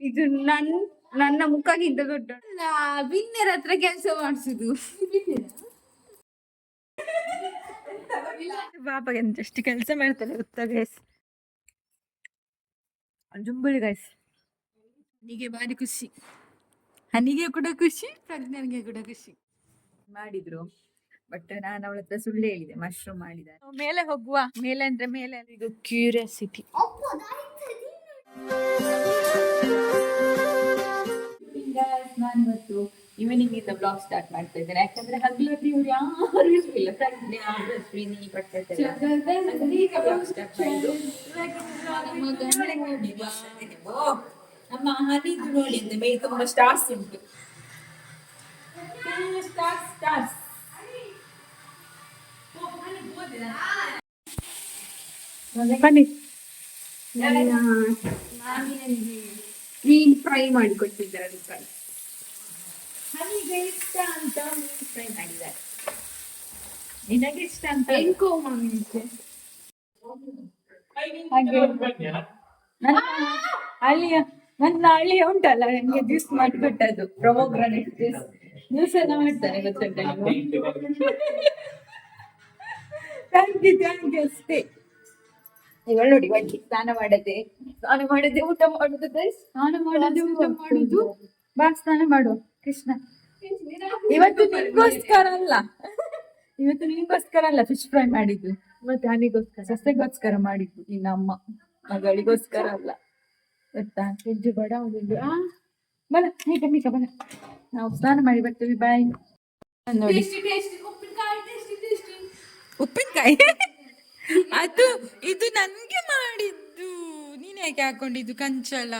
ಇದು ನನ್ ನನ್ನ ಮುಖಕ್ಕಿಂತ ದೊಡ್ಡ ಬಿನ್ನೆರ ಹತ್ರ ಕೆಲಸ ಮಾಡಿಸುದು. ಪಾಪಗೆ ಎಷ್ಟು ಕೆಲಸ ಮಾಡ್ತಾರೆ ಗೊತ್ತಾ ಗೈಸ್ ಜುಂಬುಳಿ ಗೈಸ್ ಹನಿಗೆ ಭಾರಿ ಖುಷಿ. ಹನಿಗೆ ಕೂಡ ಖುಷಿ. ಪ್ರಜ್ಞನಿಗೆ ಕೂಡ ಖುಷಿ. ಮಾಡಿದ್ರು ಬಟ್ ನಾನು ಅವಳ ಹತ್ರ ಸುಳ್ಳು ಹೇಳಿದೆ ಮಶ್ರೂಮ್ ಮಾಡಿದ ಮೇಲೆ ಹೋಗುವ. ಮೇಲೆ ಅಂದ್ರೆ ಮೇಲೆ. ಇದು ಕ್ಯೂರಿಯಾಸಿಟಿ ನಾನಿವತ್ತು ಈವ್ನಿಂಗ್ ಇಂದ ಬ್ಲಾಗ್ ಸ್ಟಾರ್ಟ್ ಮಾಡ್ತಾ ಇದ್ದೇನೆ. ಯಾಕಂದ್ರೆ ಹಗಲಲ್ಲಿ ಇವ್ರು ಯಾರು ಇರ್ಲಿಲ್ಲ. ಪ್ರಜ್ಞೆ ಅಶ್ವಿನಿ ಪಟ್ಟೆ ಈಗ ಬ್ಲಾಗ್ ಸ್ಟಾರ್ಟ್ ಮಾಡಿದ್ದು ನಮ್ಮ ಗಂಡನಿಗೆ ಹೋಗಿ ಬರ್ತಿದ್ದೀನಿ. ಓ, ನಮ್ಮ ಹನಿದು ನೋಡಿ ಅಂತ ಮೇಲೆ ತುಂಬಾ ಸ್ಟಾರ್ಸ್ ಉಂಟು. ಸ್ಟಾರ್ಸ್ ಸ್ಟಾರ್ಸ್ ಬನ್ನಿ ಮೀನ್ ಫ್ರೈ ಮಾಡಿಕೊಟ್ಟಿದ್ದಾರೆ ಅದಕ್ಕೆ ಹನಿಗೆ ಇಷ್ಟ ಅಂತ ಮೀನ್ ಫ್ರೈ ಮಾಡಿದ್ದಾರೆ. ನಿನಗೆ ಇಷ್ಟ ಅಂತ ಎನ್ಕೋ ಮಾಮಿನಿಗೆ ಹಾಗೆ. ನನ್ನ ಅಳಿಯ ನನ್ನ ಅಳಿಯ ಉಂಟಲ್ಲ ನನಗೆ ಜ್ಯೂಸ್ ಮಾಡಿಕೊಟ್ಟದ್ದು. ಪ್ರೊಮೋಗ್ರಾನೆಟ್ ಜ್ಯೂಸ್ ಜ್ಯೂಸ್ ಎಲ್ಲ ಮಾಡ್ತಾರೆ ಗೊತ್ತುಂಟ ಥ್ಯಾಂಕ್ ಯು ಥ್ಯಾಂಕ್ ಯು ಅಷ್ಟೇ. ಇವಳು ನೋಡಿ ಬನ್ನಿ ಸ್ನಾನ ಮಾಡದೆ ಸ್ನಾನ ಮಾಡದೆ ಊಟ ಮಾಡುದು. ಸ್ನಾನ ಮಾಡದೆ ಊಟ ಮಾಡುದು. ಬಾ ಸ್ನಾನ ಮಾಡು ಕೃಷ್ಣ. ಇವತ್ತು ನಿನ್ಗೋಸ್ಕರ ಅಲ್ಲ. ಇವತ್ತು ನಿನ್ಗೋಸ್ಕರ ಅಲ್ಲ ಫಿಶ್ ಫ್ರೈ ಮಾಡಿದ್ದು. ಮತ್ತೆ ಅನಿಗೋಸ್ಕರ ಸಸ್ಯಗೋಸ್ಕರ ಮಾಡಿದ್ದು ನಿನ್ನ ಅಮ್ಮ. ಮಗಳಿಗೋಸ್ಕರ ಅಲ್ಲ. ಗೊತ್ತಾ? ಹೆಜ್ಜೆ ಬಡ ಬಲ ಈಗ ಮೀಕ ಬಲ ನಾವು ಸ್ನಾನ ಮಾಡಿ ಬರ್ತೇವೆ ಬಾಯ್ ನೋಡಿ. ಉಪ್ಪಿನಕಾಯಿ. ಅದು ಇದು ನನ್ಗೆ ಮಾಡಿದ್ದು. ನೀನ್ ಯಾಕೆ ಹಾಕೊಂಡಿದ್ದು ಕಂಚಲ?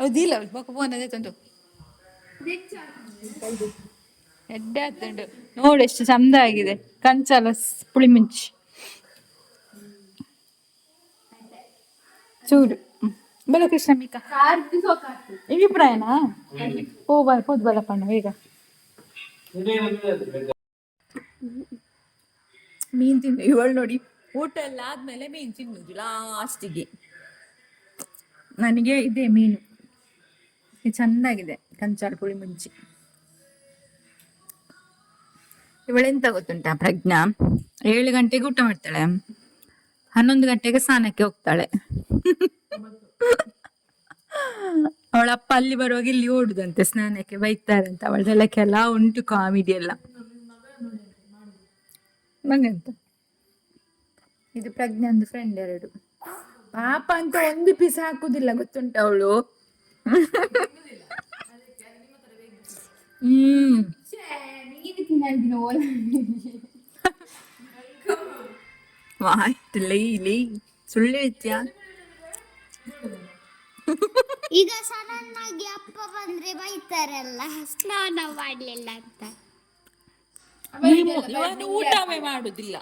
ಹೌದಿಲ್ಲ ಬೊಕ್ಕ ಫೋನ್ ಅದೇ ತಂದು. ಎಡ್ಡೆ ಹತ್ತುಂಟು ನೋಡು ಎಷ್ಟು ಚಂದ ಆಗಿದೆ. ಕಂಚಲ ಪುಳಿ ಪುಳಿಮುಂಚಿ. ಹ್ಮ್. ಬಲ ಕೃಷ್ಣ, ಮೀಕ. ಕಾರ್ದು ಸೋಕಾತು ಅಭಿಪ್ರಾಯನಾ ಓ ಬಲ ಹೋದ್ ಬಲಪ್ಪಣ್ಣ ಬೇಗ. ಮೀನ್ ತಿನ್ನು. ಇವಳು ನೋಡಿ ಊಟ ಎಲ್ಲ ಆದ್ಮೇಲೆ ಮೀನ್ ತಿನ್ನುದು ಲಾಸ್ಟಿಗೆ. ನನಗೆ ಇದೆ ಮೀನು. ಚೆನ್ನಾಗಿದೆ, ಕಂಚಾಳ ಪುಳಿ ಮುಂಚಿ. ಇವಳೆಂತ ಗೊತ್ತುಂಟಾ ಪ್ರಜ್ಞಾ? ಏಳು ಗಂಟೆಗೆ ಊಟ ಮಾಡ್ತಾಳೆ. ಹನ್ನೊಂದು ಗಂಟೆಗೆ ಸ್ನಾನಕ್ಕೆ ಹೋಗ್ತಾಳೆ. ಅವಳಪ್ಪ ಅಲ್ಲಿ ಬರುವಾಗ ಇಲ್ಲಿ ಓಡುದಂತೆ ಸ್ನಾನಕ್ಕೆ ಬೈತಾರಂತ. ಅವಳದೆಲ್ಲ ಕೆಲ ಉಂಟು ಕಾಮಿಡಿ ಎಲ್ಲ. ಮಗಂತ ಇದು ಪ್ರಜ್ಞಾಂದು ಫ್ರೆಂಡ್ ಎರಡು. ಪಾಪ ಅಂತ ಒಂದು ಪೀಸ್ ಹಾಕುದಿಲ್ಲ ಗೊತ್ತುಂಟ ಅವಳು? ಹ್ಮ್. ವಾಯ್. ಲೈ ಲೈ ಸುಳ್ಳು ಹೇಳ್ತೀಯಾ ಈಗ ಸಡನ್ ಆಗಿ ಅಪ್ಪ ಬಂದ್ರೆ ಬೈತಾರಲ್ಲ ಸ್ನಾನ ಮಾಡ್ಲಿಲ್ಲ ಅಂತ. ಇವನು ಊಟವೇ ಮಾಡುದಿಲ್ಲ.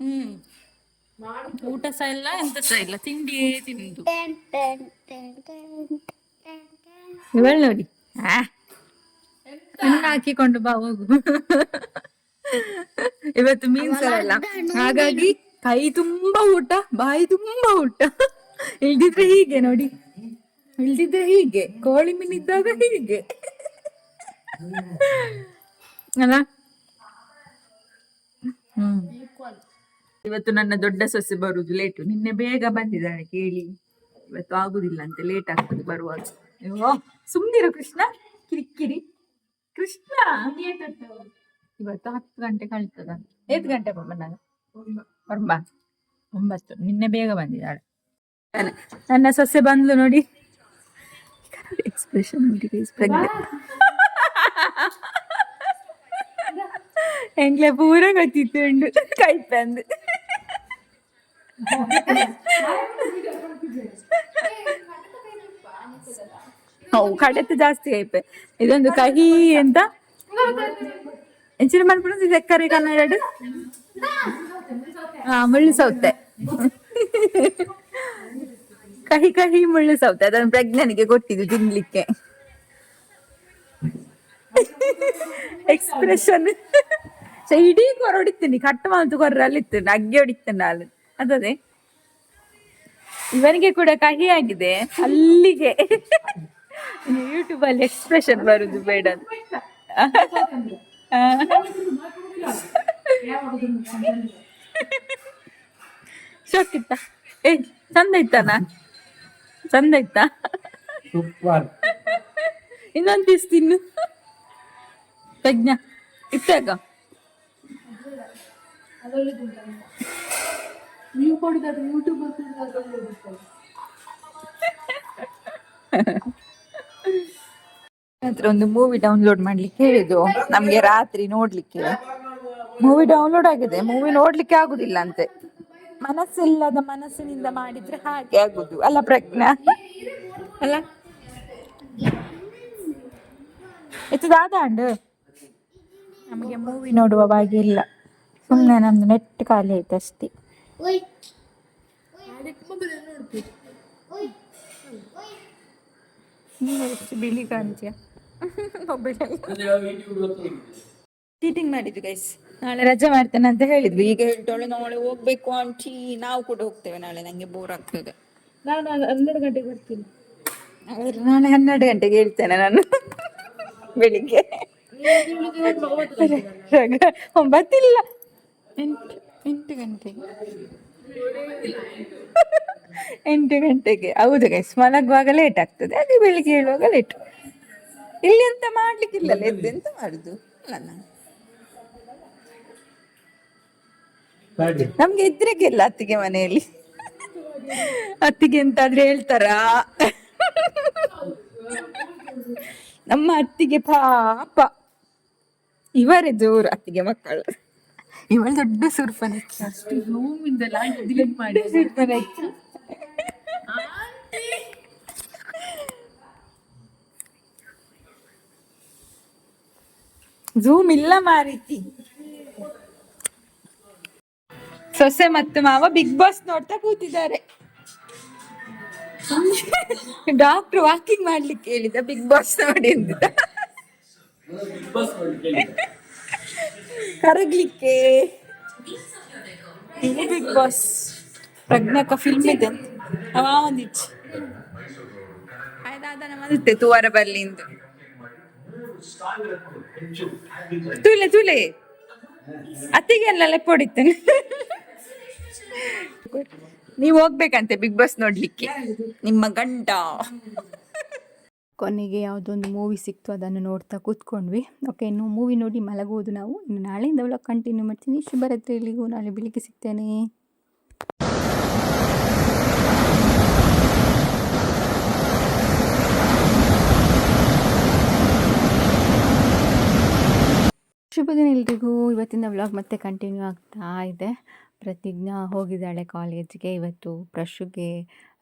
ಹ್ಮ್. ಊಟ ಸಹ ಇಲ್ಲ ಎಂತ ಸಹ ಇಲ್ಲ ತಿಂಡಿಯೇ ತಿಂದು. ಇವಳು ನೋಡಿ. ಆ, ಹಾಕಿಕೊಂಡು ಬಾ ಹೋಗು. ಇವತ್ತು ಮೀನ್ ಸಾರಲ್ಲ ಹಾಗಾಗಿ ಕೈ ತುಂಬಾ ಊಟ ಬಾಯಿ ತುಂಬಾ ಊಟ. ಇಲ್ದಿದ್ರೆ ಹೀಗೆ ನೋಡಿ. ಇಲ್ದಿದ್ರೆ ಹೀಗೆ. ಕೋಳಿ ಮೀನ್ ಇದ್ದಾಗ ಹೀಗೆ. ಅಲ್ಲ? ಹ್ಮ್. ಇವತ್ತು ನನ್ನ ದೊಡ್ಡ ಸೊಸೆ ಬರುದು ಲೇಟು ನಿನ್ನೆ ಬೇಗ ಬಂದಿದ್ದಾಳೆ ಕೇಳಿ. ಇವತ್ತು ಆಗುದಿಲ್ಲ ಅಂತ ಲೇಟ್ ಆಗ್ತದೆ ಬರುವಾಗ. ಸುಮ್ನಿರು ಕೃಷ್ಣ. ಕಿರಿಕಿರಿ. ಕೃಷ್ಣ ಇವತ್ತು ಹತ್ತು ಗಂಟೆ ಕಳ್ತದ. ಎಷ್ಟು ಗಂಟೆ ಬಂದಾಗ ಒಂಬ ಒಂಬತ್ತು. ನಿನ್ನೆ ಬೇಗ ಬಂದಿದ್ದಾಳೆ ನನ್ನ ಸೊಸೆ ಬಂದ್ಲು ನೋಡಿ. ಎಕ್ಸ್ಪ್ರೆಷನ್ ಎಂಗ್ಲೆ ಪೂರ ಗೊತ್ತಿತ್ತು ಉಂಡು ಕೈಪಂದು ಅವು ಕಡೆತ ಜಾಸ್ತಿ ಕೈಪೆ ಇದೊಂದು ಕಹಿ ಅಂತ. ಎಂಚಿನ ಮಾಡ್ಬಿಟ್ಟು ಸಕ್ಕರೆ ಕನ್ನಡ ಹಾ ಮುಳ್ಳು ಸೌತೆ. ಕಹಿ ಕಹಿ ಮುಳ್ಳು ಸೌತೆ. ಅದನ್ನು ಪ್ರಜ್ಞನಿಗೆ ಕೊಟ್ಟಿದ್ದು ತಿನ್ಲಿಕ್ಕೆ. ಎಕ್ಸ್ಪ್ರೆಷನ್ ಇಡೀ ಕೊರ ಹೊಡಿತೀನಿ. ಕಟ್ಟು ಮಾತು ಕೊರ್ರಲ್ಲಿ ಇತ್ತು ಅಗ್ಗೆ ಹೊಡಿತೇನೆ ನಾನು. ಇವನಿಗೆ ಕೂಡ ಕಹಿ ಆಗಿದೆ. ಅಲ್ಲಿಗೆ. ಯೂಟ್ಯೂಬ್ ಅಲ್ಲಿ ಎಕ್ಸ್ಪ್ರೆಷನ್ ಬರುದು ಬೇಡ. ಶಾಕ್ ಇತ್ತ ಏ ಚಂದ ಇತ್ತಾನ ಚಂದ ಇತ್ತ ಸೂಪರ್. ಇನ್ನೊಂದು ಪೀಸ್ ತಿನ್ನು. ಪ್ರಜ್ಞಾ ಇತ್ತಾಗ ನೀವು ಕೊಡುದಾದ್ರೆ ಯೂಟ್ಯೂಬ್ ಹತ್ರ ಒಂದು ಮೂವಿ ಡೌನ್ಲೋಡ್ ಮಾಡ್ಲಿಕ್ಕೆ ಹೇಳಿದ್ದು ನಮ್ಗೆ ರಾತ್ರಿ ನೋಡ್ಲಿಕ್ಕೆ. ಮೂವಿ ಡೌನ್ಲೋಡ್ ಆಗಿದೆ. ಮೂವಿ ನೋಡ್ಲಿಕ್ಕೆ ಆಗುದಿಲ್ಲ ಅಂತೆ. ಮನಸ್ಸಿಲ್ಲದ ಮನಸ್ಸಿನಿಂದ ಮಾಡಿದ್ರೆ ಹಾಗೆ ಆಗುದು. ಅಲ್ಲ ಪ್ರಜ್ಞಾ? ಅಲ್ಲ? ಇತ್ತದಾದ ದಾದಾಂಡ್ ನಮಗೆ ಮೂವಿ ನೋಡುವ ಬಾಗಿ ಇಲ್ಲ. ಸುಮ್ಮನೆ ನಮ್ದು ನೆಟ್ ಖಾಲಿ ಆಯ್ತು ಅಷ್ಟೇ. ಬಿಳಿ ಕಾಣ್ತೀಯ? ಚೀಟಿಂಗ್ ಮಾಡಿದ್ದು ಗೈಸ್ ನಾಳೆ ರಜೆ ಮಾಡ್ತೇನೆ ಅಂತ ಹೇಳಿದ್ವಿ. ಈಗ ಹೇಳ್ತಾಳೆ ನಾಳೆ ಹೋಗ್ಬೇಕು ಆಂಟಿ ನಾವು ಕೂಡ ಹೋಗ್ತೇವೆ ನಾಳೆ. ನಂಗೆ ಬೋರ್ ಆಗ್ತದೆ. ನಾನು ಹನ್ನೆರಡು ಗಂಟೆಗೆ ಬರ್ತೀನಿ. ಹಾಗಾದ್ರೆ ನಾಳೆ ಹನ್ನೆರಡು ಗಂಟೆಗೆ ಹೇಳ್ತೇನೆ ನಾನು. ಬೆಳಿಗ್ಗೆ. ಒಂಬತ್ತಿಲ್ಲ. ಎಂಟು ಎಂಟು ಗಂಟೆಗೆ ಎಂಟು ಗಂಟೆಗೆ. ಹೌದು ಗೈಸ್ ಮಲಗುವಾಗ ಲೇಟ್ ಆಗ್ತದೆ. ಅದೇ ಬೆಳಿಗ್ಗೆ ಹೇಳುವಾಗ ಲೇಟ್ ಇಲ್ಲಿ ಎಂತ ಮಾಡ್ಲಿಕ್ಕಿಲ್ಲಲ್ಲ ಎದ್ದು ಎಂತ ಮಾಡುದು? ಅಲ್ಲ ನಾನು ಇದ್ರೆ ನಮ್ಗೆ ಇದ್ರಕ್ಕಿಲ್ಲ ಅತ್ತಿಗೆ ಮನೆಯಲ್ಲಿ. ಅತ್ತಿಗೆ ಎಂತಾದ್ರೆ ಹೇಳ್ತಾರಾ? ನಮ್ಮ ಅತ್ತಿಗೆ ಪಾಪ. ಇವರೇ ಜೋರು ಅತ್ತಿಗೆ ಮಕ್ಕಳು. ಇವಳು ದೊಡ್ಡ ಸುರ್ಪನ ಮಾಡಿ. ಝೂಮ್ ಇಲ್ಲ ಮಾರೀತಿ ಸೊಸೆ ಮತ್ತು ಮಾವ ಬಿಗ್ ಬಾಸ್ ನೋಡ್ತಾ ಕೂತಿದ್ದಾರೆ. ಡಾಕ್ಟರ್ ವಾಕಿಂಗ್ ಮಾಡ್ಲಿಕ್ಕೆ ಹೇಳಿದ ಬಿಗ್ ಬಾಸ್ ನೋಡಿ ಕರಗ್ಲಿಕ್ಕೆ. Big boss. ಪ್ರಜ್ಞಾಕ ಫಿಲ್ಮ್ ಇದೆ. ಅವ ಒಂದಿಚ್ಚು ಆಯ್ತಾದ ಮತ್ತೆ ತೂವಾರ ಬರ್ಲಿ ಇಂದು ತುಲೆ ತುಲೆ. ಅತ್ತಿಗೆ ಎಲ್ಲ ಲೆಪ್ಪ ಹೊಡಿತೇನೆ ನೀವು ಹೋಗ್ಬೇಕಂತೆ ಬಿಗ್ ಬಾಸ್ ನೋಡ್ಲಿಕ್ಕೆ ನಿಮ್ಮ ಗಂಡ. ಕೊನೆಗೆ ಯಾವುದೊಂದು ಮೂವಿ ಸಿಕ್ತು ಅದನ್ನು ನೋಡ್ತಾ ಕೂತ್ಕೊಂಡ್ವಿ. ಓಕೆ ಇನ್ನು ಮೂವಿ ನೋಡಿ ಮಲಗುವುದು ನಾವು. ಇನ್ನು ನಾಳೆಯಿಂದ ಒಳಗೆ ಕಂಟಿನ್ಯೂ ಮಾಡ್ತೀನಿ. ಶುಭರಾತ್ರಿ ಇಲ್ಲಿಗೂ ನಾಳೆ ಬೆಳಿಗ್ಗೆ ಸಿಗ್ತೇನೆ. ದಿನ ಎಲ್ರಿಗೂ ಇವತ್ತಿನ ವ್ಲಾಗ್ ಮತ್ತೆ ಕಂಟಿನ್ಯೂ ಆಗ್ತಾ ಇದೆ. ಪ್ರತಿಜ್ಞಾ ಹೋಗಿದ್ದಾಳೆ ಕಾಲೇಜ್ಗೆ, ಇವತ್ತು ಪ್ರಶುಗೆ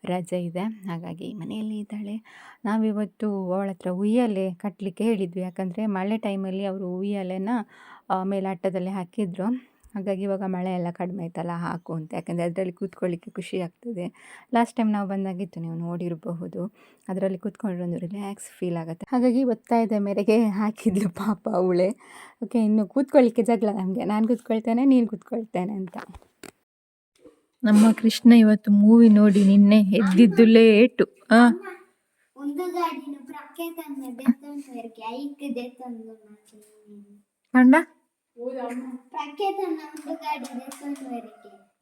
ರಜೆ ಇದೆ. ಹಾಗಾಗಿ ಮನೆಯಲ್ಲಿ ಇದ್ದಾಳೆ. ನಾವಿವತ್ತು ಅವಳ ಹತ್ರ ಉಯ್ಯಾಲೆ ಕಟ್ಟಲಿಕ್ಕೆ ಹೇಳಿದ್ವಿ. ಯಾಕಂದರೆ ಮಳೆ ಟೈಮಲ್ಲಿ ಅವರು ಉಯ್ಯಾಲೆನ ಮೇಲಾಟದಲ್ಲಿ ಹಾಕಿದ್ರು. ಹಾಗಾಗಿ ಇವಾಗ ಮಳೆ ಎಲ್ಲ ಕಡಿಮೆ ಆಯ್ತಲ್ಲ ಹಾಕು ಅಂತ. ಯಾಕಂದರೆ ಅದರಲ್ಲಿ ಕೂತ್ಕೊಳ್ಳಿಕ್ಕೆ ಖುಷಿ ಆಗ್ತದೆ. ಲಾಸ್ಟ್ ಟೈಮ್ ನಾವು ಬಂದಾಗಿತ್ತು ನೀವು ನೋಡಿರಬಹುದು. ಅದರಲ್ಲಿ ಕೂತ್ಕೊಂಡ್ರೆ ಒಂದು ರಿಲ್ಯಾಕ್ಸ್ ಫೀಲ್ ಆಗುತ್ತೆ. ಹಾಗಾಗಿ ಒತ್ತಾಯದ ಮೇರೆಗೆ ಹಾಕಿದ್ಲು ಪಾಪ ಅವಳೆ. ಓಕೆ ಇನ್ನು ಕೂತ್ಕೊಳ್ಳಿಕ್ಕೆ ಜಗಳ ನಮಗೆ. ನಾನು ಕೂತ್ಕೊಳ್ತೇನೆ ನೀನು ಕೂತ್ಕೊಳ್ತೇನೆ ಅಂತ. ನಮ್ಮ ಕೃಷ್ಣ ಇವತ್ತು ಮೂವಿ ನೋಡಿ ನಿನ್ನೆ ಎದ್ದಿದ್ದು ಲೇಟು ಒಂದು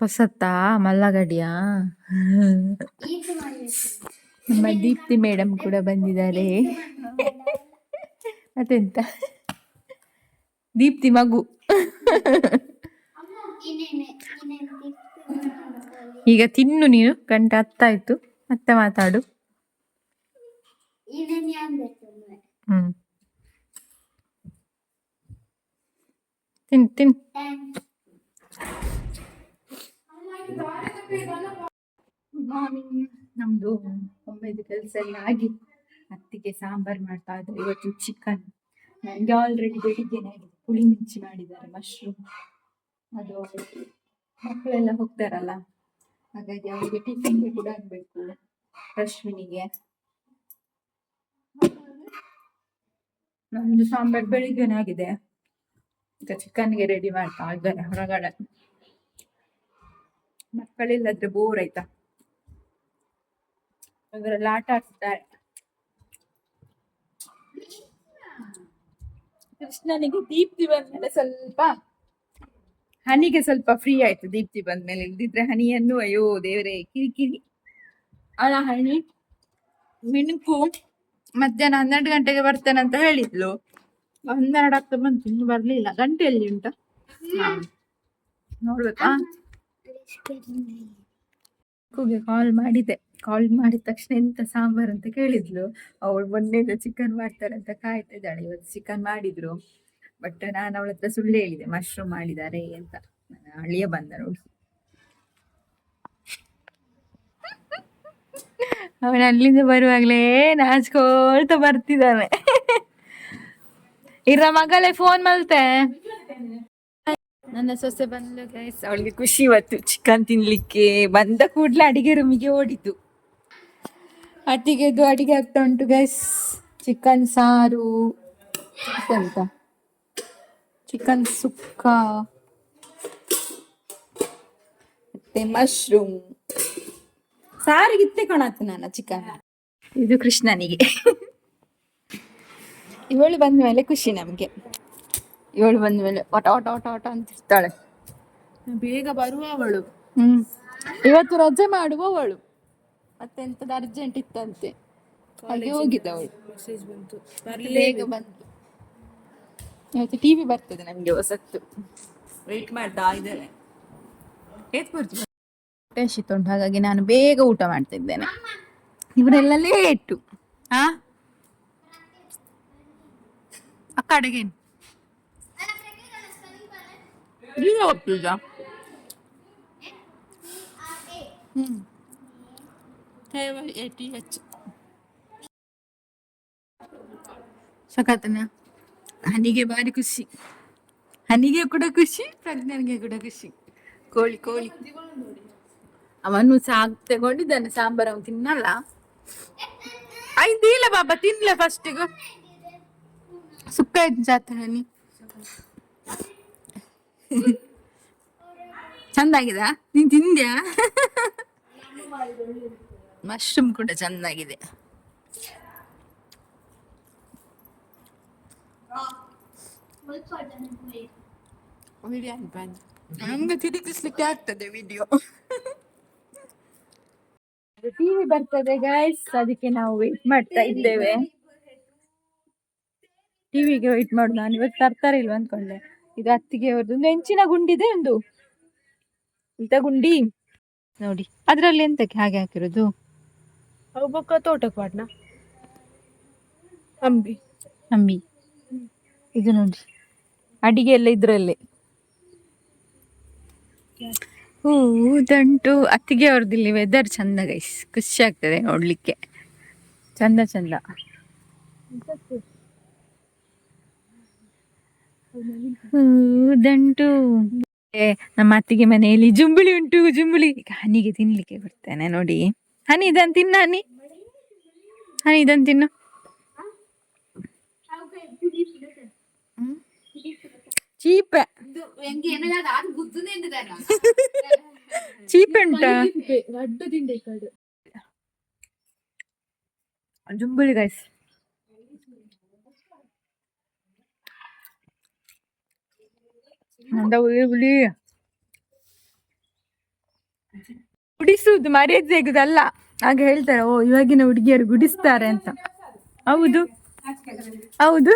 ಹೊಸತ್ತಾ ಮಲ್ಲಗಡಿಯಾ ನಮ್ಮ ದೀಪ್ತಿ ಮೇಡಮ್ ಕೂಡ ಬಂದಿದ್ದಾರೆ. ಮತ್ತೆಂತ ದೀಪ್ತಿ ಮಗು. ಈಗ ತಿನ್ನು ನೀನು ಗಂಟೆ ಹತ್ತಾಯ್ತು. ಮತ್ತೆ ಮಾತಾಡು. ಹ್ಮ್. ತಿನ್ ತಿನ್. ಮಾರ್ನಿಂಗ್. ನಮ್ದು ಒಮ್ಮೆದು ಕೆಲಸ ಎಲ್ಲ ಆಗಿ ಅತ್ತಿಗೆ ಸಾಂಬಾರ್ ಮಾಡ್ತಾ ಇದ್ರು. ಇವತ್ತು ಚಿಕನ್ ನನಗೆ ಆಲ್ರೆಡಿ ಬೆಳಿಗ್ಗೆನೆ ಪುಳಿ ಮಿಂಚಿ ಮಾಡಿದ್ದಾರೆ ಮಶ್ರೂಮ್ ಅದು ಮಕ್ಕಳೆಲ್ಲ ಹೋಗ್ತಾರಲ್ಲ, ಹಾಗಾಗಿ ಅವರಿಗೆ ಟಿಫಿನ್ಗೆ ಕೂಡ ಆಗ್ಬೇಕು, ಅಶ್ವಿನಿಗೆ. ನಮ್ದು ಸಾಂಬಾರ್ ಬೆಳಿಗ್ಗೆನೇ ಆಗಿದೆ. ಈಗ ಚಿಕನ್ಗೆ ರೆಡಿ ಮಾಡ್ತಾ ಇದ್ದಾರೆ ಹೊರಗಡೆ ಮಕ್ಕಳಿಲ್ಲದ್ರೆ ಬೋರ್ ಆಯ್ತಾ? ಅದರಲ್ಲಿ ಆಟ ಆಡ್ತಿದ್ದಾರೆ. ಕೃಷ್ಣನಿಗೆ ದೀಪ್ತಿ ಬಂದ್ಮೇಲೆ ಸ್ವಲ್ಪ ಹನಿಗೆ ಸ್ವಲ್ಪ ಫ್ರೀ ಆಯ್ತು ದೀಪ್ತಿ ಬಂದ್ಮೇಲೆ. ಇಲ್ದಿದ್ರೆ ಹನಿಯನ್ನು, ಅಯ್ಯೋ ದೇವರೇ, ಕಿರಿಕಿರಿ. ಅಲ್ಲ ಹನಿ, ಮಿಣುಕು ಮಧ್ಯಾಹ್ನ ಹನ್ನೆರಡು ಗಂಟೆಗೆ ಬರ್ತೇನೆ ಅಂತ ಹೇಳಿದ್ಲು. ಹನ್ನೆರಡು ಆಗ್ತಾ ಬಂತು ಇನ್ನು ಬರ್ಲಿಲ್ಲ. ಗಂಟೆ ಎಲ್ಲಿ ಉಂಟ ನೋಡ್ಬೇಕಾ. ಕೂಗೆ ಕಾಲ್ ಮಾಡಿದೆ. ಕಾಲ್ ಮಾಡಿದ ತಕ್ಷಣ ಎಂತ ಸಾಂಬಾರ್ ಅಂತ ಕೇಳಿದ್ಲು. ಅವಳು ಮೊನ್ನೆಯಿಂದ ಚಿಕನ್ ಮಾಡ್ತಾರೆ ಅಂತ ಕಾಯ್ತಾ ಇದ್ದಾಳೆ ಇವತ್ತು ಚಿಕನ್ ಮಾಡಿದ್ರು. ಬಟ್ ನಾನು ಅವಳ ಹತ್ರ ಸುಳ್ಳು ಹೇಳಿದೆ. ಮಶ್ರೂಮ್ ಮಾಡಿದ್ದಾರೆ ಅಂತ. ನನ್ನ ಅಳಿಯ ಬಂದ ನೋಡಿ. ಅವಳು ಅಲ್ಲಿಂದ ಬರುವಾಗಲೇ ನಾಚ್ಕೊಳ್ತಾ ಬರ್ತಿದ್ದಾನೆ. ಇರ ಮಗಳೇ ಫೋನ್ ಮಲ್ತೆ. ನನ್ನ ಸೊಸೆ ಬಂದ್ಲು ಗೈಸ್ ಅವಳಿಗೆ ಖುಷಿ ಇವತ್ತು ಚಿಕನ್ ತಿನ್ಲಿಕ್ಕೆ. ಬಂದ ಕೂಡ್ಲೆ ಅಡಿಗೆ ರೂಮಿಗೆ ಓಡಿದ್ದು. ಅತ್ತಿಗೆದು ಅಡಿಗೆ ಆಗ್ತಾ ಉಂಟು ಗೈಸ್ ಚಿಕನ್ ಸಾರು ಎಂತ ಚಿಕನ್ ಸುಕ್ಕ, ಮತ್ತೆ ಮಶ್ರೂಮ್ ಸಾರಿಗೆ ಇತ್ತೆ ಕಾಣತ್ತೆ ನಾನು ಚಿಕನ್ ಇದು ಕೃಷ್ಣನಿಗೆ. ಇವಳು ಬಂದ ಮೇಲೆ ಖುಷಿ ನಮಗೆ. ಇವಳು ಬಂದ ಮೇಲೆ ಒಟ ಒಟ ಒಟ ಒಟ ಅಂತ ಇರ್ತಾಳೆ. ಬೇಗ ಬರುವವಳು ಹ್ಮ್. ಇವತ್ತು ರಜೆ ಮಾಡುವವಳು ಮತ್ತೆ ಎಂತದ ಅರ್ಜೆಂಟ್ ಇತ್ತಂತೆ. ಹಾಗೆ ಹೋಗಿದ್ದವಳು ಮೆಸೇಜ್ ಬಂತು. ಬೇಗ ಬಂತು ಇವತ್ತು ಟಿವಿ ಬರ್ತದೆ ನಮ್ಗೆ ಹೊಸತ್ತು. ವೇಟ್ ಮಾಡ್ತಾ ಇದ್ದೇನೆ. ಹಾಗಾಗಿ ನಾನು ಬೇಗ ಊಟ ಮಾಡ್ತಿದ್ದೇನೆ. ಇವರೆಲ್ಲ ಲೇಟು ಹಾ ಅಕ್ಕ ಅಡುಗೆ ಈಗ ಹೋಗ್ತಿದ್ದ ಹ್ಮ್. Eighty H ಸಖತ್ತನ? ಹನಿಗೆ ಭಾರಿ ಖುಷಿ. ಹನಿಗೆ ಕೂಡ ಖುಷಿ ಪ್ರಜ್ಞನಿಗೆ ಕೂಡ ಖುಷಿ. ಕೋಳಿ ಕೋಳಿ. ಅವನು ಸಾಗ್ ತಗೊಂಡಿದ್ದಾನೆ ಸಾಂಬಾರ್ ಅವನು ತಿನ್ನಲ್ಲ. ಐದಿಲ್ಲ ಬಾಬಾ ತಿನ್ಲ ಫಸ್ಟಿಗೂ ಸುಕ್ಕ ಇದ್ದು ಜಾತ ಹನಿ ಚಂದಾಗಿದ ನೀನ್ ತಿಂದ್ಯಾ ಮಶ್ರೂಮ್ ಕೂಡ ಬಂದು ನಮ್ಗೆ ತಿರುಗಿಸ್ಲಿಕ್ಕೆ ಆಗ್ತದೆ ವಿಡಿಯೋ ಟಿವಿ ಬರ್ತದೆ ಗಾಯ್ಸ್ ಅದಕ್ಕೆ ನಾವು ವೇಟ್ ಮಾಡ್ತಾ ಇದ್ದೇವೆ ಟಿವಿಗೆ ವೈಟ್ ಮಾಡು. ನಾನು ಇವತ್ತು ತರ್ತಾರೆ ಇಲ್ವ ಅನ್ಕೊಂಡೆ ಇದು ಅತ್ತಿಗೆ ಅವ್ರದ್ದು ಒಂದು ಹೆಂಚಿನ ಗುಂಡಿದೆ ಒಂದು. ಇಂಥ ಗುಂಡಿ? ನೋಡಿ ಅದ್ರಲ್ಲಿ ಎಂತಕ್ಕೆ ಹಾಗೆ ಹಾಕಿರೋದು? ಹೋಗ್ಬೇಕ ತೋಟಕ್ಕೆ ಪಾಡ್ನ. ಅಂಬಿ. ಅಂಬಿ. ಇದು ನೋಡಿ ಅಡಿಗೆ ಎಲ್ಲ ಇದ್ರಲ್ಲೇ. ಹೂ ದಂಟು ಅತ್ತಿಗೆ ಅವ್ರದ್ದು ಇಲ್ಲಿ ವೆದರ್ ಚಂದ ಗೈಸ್ ಖುಷಿ ಆಗ್ತದೆ ನೋಡ್ಲಿಕ್ಕೆ. ಚಂದ ಚಂದ. ಹೂ ದಂಟು ಏ, ನಮ್ಮ ಅತ್ತಿಗೆ ಮನೆಯಲ್ಲಿ ಜುಂಬುಳಿ ಉಂಟು ಜುಂಬುಳಿ. ಈಗ ಹನಿಗೆ ತಿನ್ಲಿಕ್ಕೆ ಕೊಡ್ತೇನೆ ನೋಡಿ. ಹನಿ ಇದನ್ನು ತಿನ್ನ ಹನಿ. ಹನಿ ಇದನ್ನು ತಿನ್ನು. ಚೀಪ. ಚೀಪ್ ಉಂಟಾ? ಲಡ್ಡು ತಿಂಡೆ ಈ ಕಡೆ. ಜುಂಬುಳಿ ಗೈಸ್ ಹುಳಿ ಹುಳಿ ಗುಡಿಸುವುದು ಮರ್ಯಾದೆ ತೆಗುದಲ್ಲ. ಆಗ ಹೇಳ್ತಾರೆ ಓ ಇವಾಗಿನ ಹುಡುಗಿಯರು ಗುಡಿಸ್ತಾರೆ ಅಂತ. ಹೌದು. ಹೌದು.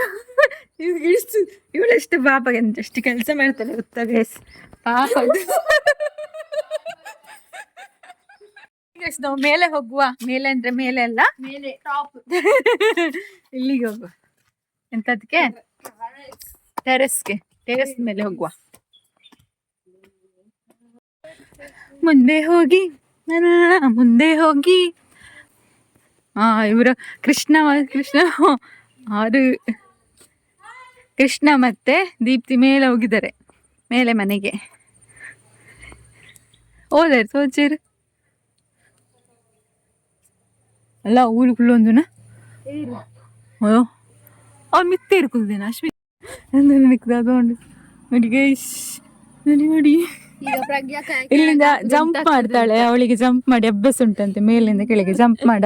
ಇಷ್ಟು ಇವಳೆಷ್ಟು ಪಾಪ ಅಂತ ಎಷ್ಟು ಕೆಲಸ ಮಾಡ್ತಾಳೆ ಗೊತ್ತಾ ಬೇಸ್ ಪಾಪ. ನಾವು ಮೇಲೆ ಹೋಗುವ. ಮೇಲೆ ಅಂದ್ರೆ ಮೇಲೆ ಅಲ್ಲ? ಮೇಲೆ ಟಾಪ್ ಇಲ್ಲಿಗೆ ಹೋಗುವ. ಎಂತದಕ್ಕೆ? ಟೆರೆಸ್ಗೆ ಟೆರೆಸ್ ಮೇಲೆ ಹೋಗುವ. ಮುಂದೆ ಹೋಗಿ ಮುಂದೆ ಹೋಗಿ. ಹಾ ಇವರು ಕೃಷ್ಣ ಕೃಷ್ಣ ಆರು. ಕೃಷ್ಣ ಮತ್ತೆ ದೀಪ್ತಿ ಮೇಲೆ ಹೋಗಿದ್ದಾರೆ, ಮೇಲೆ ಮನೆಗೆ. ಹೋದರೆ ಸೋಚೇರು ಅಲ್ಲ, ಊರು ಫುಲ್ ಒಂದುನ? ಅಯ್ಯೋ ಅವ್ರು ಮಿತ್ತೆ ಇರ್ಕುಲ್ದೇನ ಅಶ್ವಿನ್? ಮಿಕ್ದ ನೋಡಿ ನೋಡಿ ನೋಡಿ. ಇಲ್ಲಿಂದ ಜಂಪ್ ಮಾಡ್ತಾಳೆ. ಅವಳಿಗೆ ಜಂಪ್ ಮಾಡಿ ಅಭ್ಯಾಸ ಉಂಟಂತೆ ಮೇಲಿಂದ ಕೆಳಗೆ ಜಂಪ್ ಮಾಡ.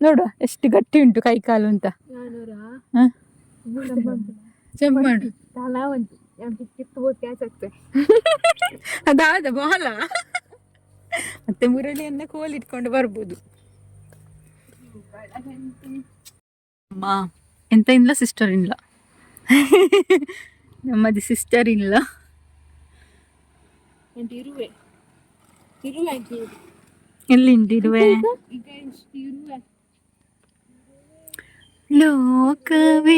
ನೋಡುವ ಎಷ್ಟು ಗಟ್ಟಿ ಉಂಟು ಕೈ ಕಾಲು ಅಂತ. ಜಂಪ್ ಮಾಡು. ಅದಾದ ಬಾಲ. ಮತ್ತೆ ಮುರಳಿಯನ್ನ ಕೋಲ್ ಇಟ್ಕೊಂಡು ಬರ್ಬೋದು. ಅಮ್ಮ ಎಂತ ಇಲ್ಲ ಸಿಸ್ಟರ್ ಇಲ್ಲ ನಮ್ಮದು ಸಿಸ್ಟರ್ ಇಲ್ಲ ಇರುವೆ ಇರುವೆ ಎಲ್ಲಿಂದಿರುವೆ? ಲೋಕವೇ.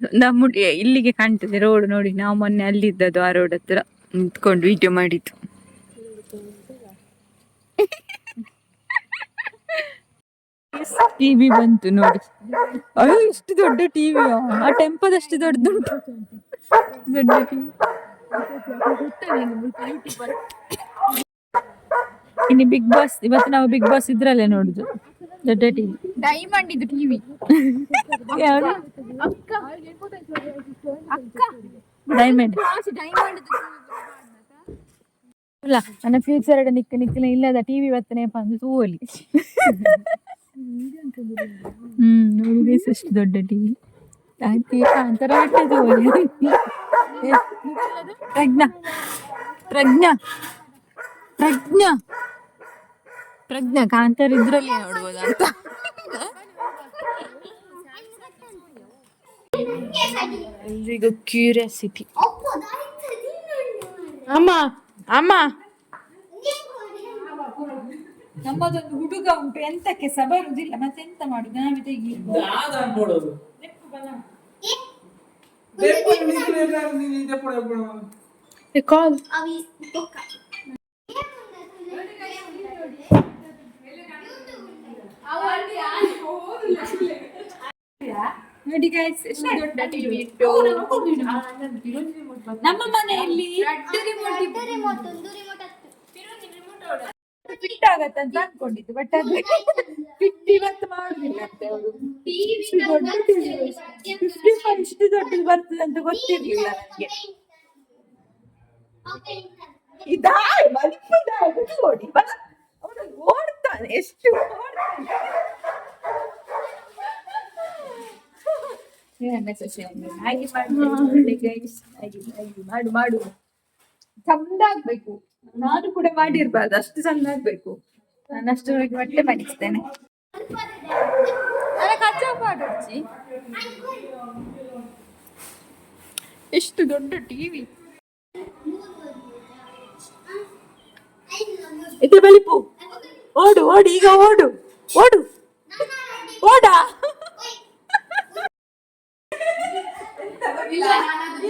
ನಮ್ಮ ಇಲ್ಲಿಗೆ ಕಾಣ್ತದೆ ರೋಡ್ ನೋಡಿ. ನಾವು ಮೊನ್ನೆ ಅಲ್ಲಿದ್ದದ್ದು ಆ ರೋಡ್ ಹತ್ರ ನಿಂತ್ಕೊಂಡು ವಿಡಿಯೋ ಮಾಡಿದ್ದು. ಟಿವಿ ಬಂತು ನೋಡಿ. ಅಯ್ಯೋ ಇಷ್ಟು ದೊಡ್ಡ ಟಿವಿ ಆ ಟೆಂಪದಷ್ಟು ದೊಡ್ಡದುಂಟು. ದೊಡ್ಡ ಟಿವಿ ಇನ್ನು ಬಿಗ್ ಬಾಸ್ ಇವತ್ತು ನಾವು ಬಿಗ್ ಬಾಸ್ ಇದ್ರಲ್ಲೇ ನೋಡುದು ದೊಡ್ಡ ಟಿವಿ ಡೈಮಂಡ್ ಇದು ಟಿವಿ ಡೈಮಂಡ್ ಅಲ್ಲ ನನ್ನ ಫ್ಯೂಚರ್ ನಿಕ್ಕ ನಿಕ್ಕ ಇಲ್ಲದ ಟಿವಿ ಇವತ್ತನೇ ಬಂದು ತೂವಲಿ ಹ್ಮ್ ನೋಡಿದೆ ಎಷ್ಟು ದೊಡ್ಡ ಟಿವಿ ಅಂತರ ಪ್ರಜ್ಞಾ ಪ್ರಜ್ಞಾ ಪ್ರಜ್ಞಾ. ಪ್ರಜ್ಞಾ ಕಾಂತಾರ ಇದ್ರಲ್ಲಿ ನೋಡ್ಬೋದಂತ ಎಲ್ರಿಗೂ ಕ್ಯೂರಿಯಾಸಿಟಿ. ಅಮ್ಮ ಅಮ್ಮ. ನಮ್ಮದೊಂದು ಹುಡುಗ ಉಂಟು ಎಂತಕ್ಕೆ ಸಬರುದಿಲ್ಲ ಮತ್ತೆಂತ ಮತ್ತೆ ಎಂತ ಮಾಡುದು ನಾವೇ ತೆಗಿ ನೋಡೋದು ಕಾಲ್ ಅವಿ ಬೊಕ್ಕ ನೋಡಿ ಗೈಸ್ ಎಷ್ಟು ದೊಡ್ಡ ಟಿವಿ ಇಟ್ಟು ನಮ್ಮ ಮನೆಯಲ್ಲಿ ರಿಮೋಟ್ ಒಂದು ರಿಮೋಟ್ ಹತ್ತು ಫಿಟ್ ಆಗತ್ತೆ ಅಂತ ಅನ್ಕೊಂಡಿದ್ದು ಬಟ್ ಅದು ಫಿಟ್ ಇವತ್ತು ಮಾಡುದಿಲ್ಲ ಅಂತ ಅವರು ಫಿಫ್ಟಿ ಇಷ್ಟು ದೊಡ್ಡದು ಬರ್ತದೆ ಅಂತ ಗೊತ್ತಿರ್ಲಿಲ್ಲ ನನಗೆ ಇದಾಯ್ ಮಲಿಪದಾಯ್ ನೋಡಿ ಅವನು ಓಡ್ತಾನೆ ಎಷ್ಟು ಓಡ್ತಾನೆ ಮ್ಯಾಗಿ ಮಾಡಿ ಮಾಡು ಮಾಡು ಚಂದ ಆಗ್ಬೇಕು ನಾನು ಕೂಡ ಮಾಡಿರ್ಬಾರ್ದು, ಅಷ್ಟು ಚಂದ ಆಗ್ಬೇಕು. ನಾನು ಅಷ್ಟರವರೆಗೆ ಹೊಟ್ಟೆ ಮಾಡಿಸ್ತೇನೆ. ಎಷ್ಟು ದೊಡ್ಡ ಟಿವಿ ಇದೆ ಬಲಿಪು ಓಡು ಓಡು, ಈಗ ಓಡು ಓಡು. ಓಡ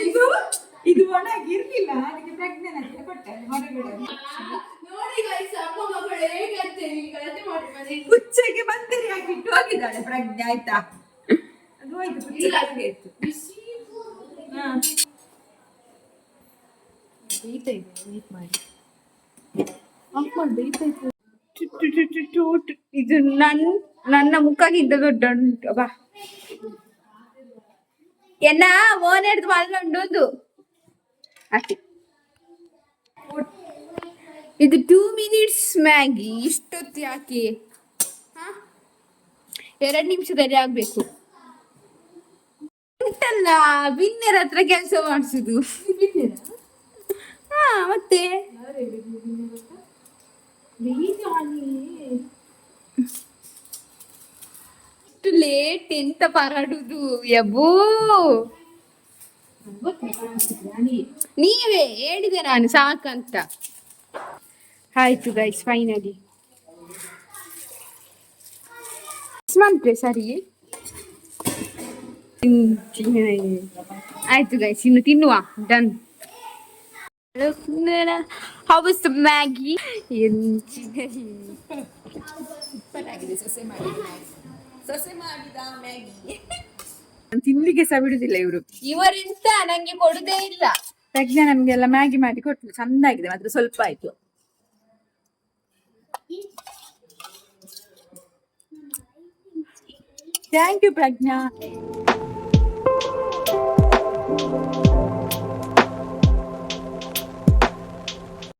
ಇದು ಇದು ಒಣಗಿರ್ಲಿಲ್ಲ ಅದಕ್ಕೆ ಪ್ರೆಗ್ನೆಂಟ್ ಕೊಟ್ಟೆ ಹೊರಗಡೆ ಹುಚ್ಚಗೆ ಬಂದಿರಿ ಹಾಕಿಟ್ಟು ಆಯ್ತಾ? ಅದು ಹೋಯ್ತು ಹುಚ್ಚ ಹಾಗೆ ಇತ್ತು ಹಾ. ಇದೆ ನನ್ ನನ್ನ ಮುಖಕ್ಕಿಂತ ದೊಡ್ಡ ಬಾ. ಎನ್ನ ಓನ್ ಹಿಡ್ದು ಮಲ್ಕೊಂಡು ಅಷ್ಟೇ ಇದು ಟೂ ಮಿನಿಟ್ಸ್ ಮ್ಯಾಗಿ ಇಷ್ಟೊತ್ತು ಯಾಕೆ? ಎರಡು ನಿಮಿಷದಲ್ಲಿ ಆಗ್ಬೇಕು. ಉಂಟಲ್ಲ ಬಿನ್ನೆರ ಹತ್ರ ಕೆಲಸ ಮಾಡಿಸುದು. ಹಾ, ಮತ್ತೆ? ಇಷ್ಟು ಲೇಟ್ ಎಂತ ಪರಡುದು, ಯಬ್ಬೋ? ನೀವೇ ಹೇಳಿದೆ ನಾನು ಸಾಕಂತ. ಆಯ್ತು ಗೈಸ್ ಫೈನಲಿ ಮಂತ್ರೆ ಸರಿ ಆಯ್ತು ಗೈಸ್ ಇನ್ನು ತಿನ್ನುವ. ಡನ್ ಹೌಸ್ ಮ್ಯಾಗಿ ಸೊಸೆ ಮಾಡಿದ. ಮ್ಯಾಗಿ ತಿನ್ಲಿಕ್ಕೆ ಸಹ ಬಿಡುದಿಲ್ಲ ಇವರು. ಇವರೆಂತ ನಂಗೆ ಕೊಡುದೇ ಇಲ್ಲ. ತಜ್ಞ ನಮ್ಗೆಲ್ಲ ಮ್ಯಾಗಿ ಮಾಡಿ ಕೊಟ್ಲು ಚಂದಾಗಿದೆ ಮಾತ್ರ ಸ್ವಲ್ಪ ಆಯ್ತು. Thank you Prajna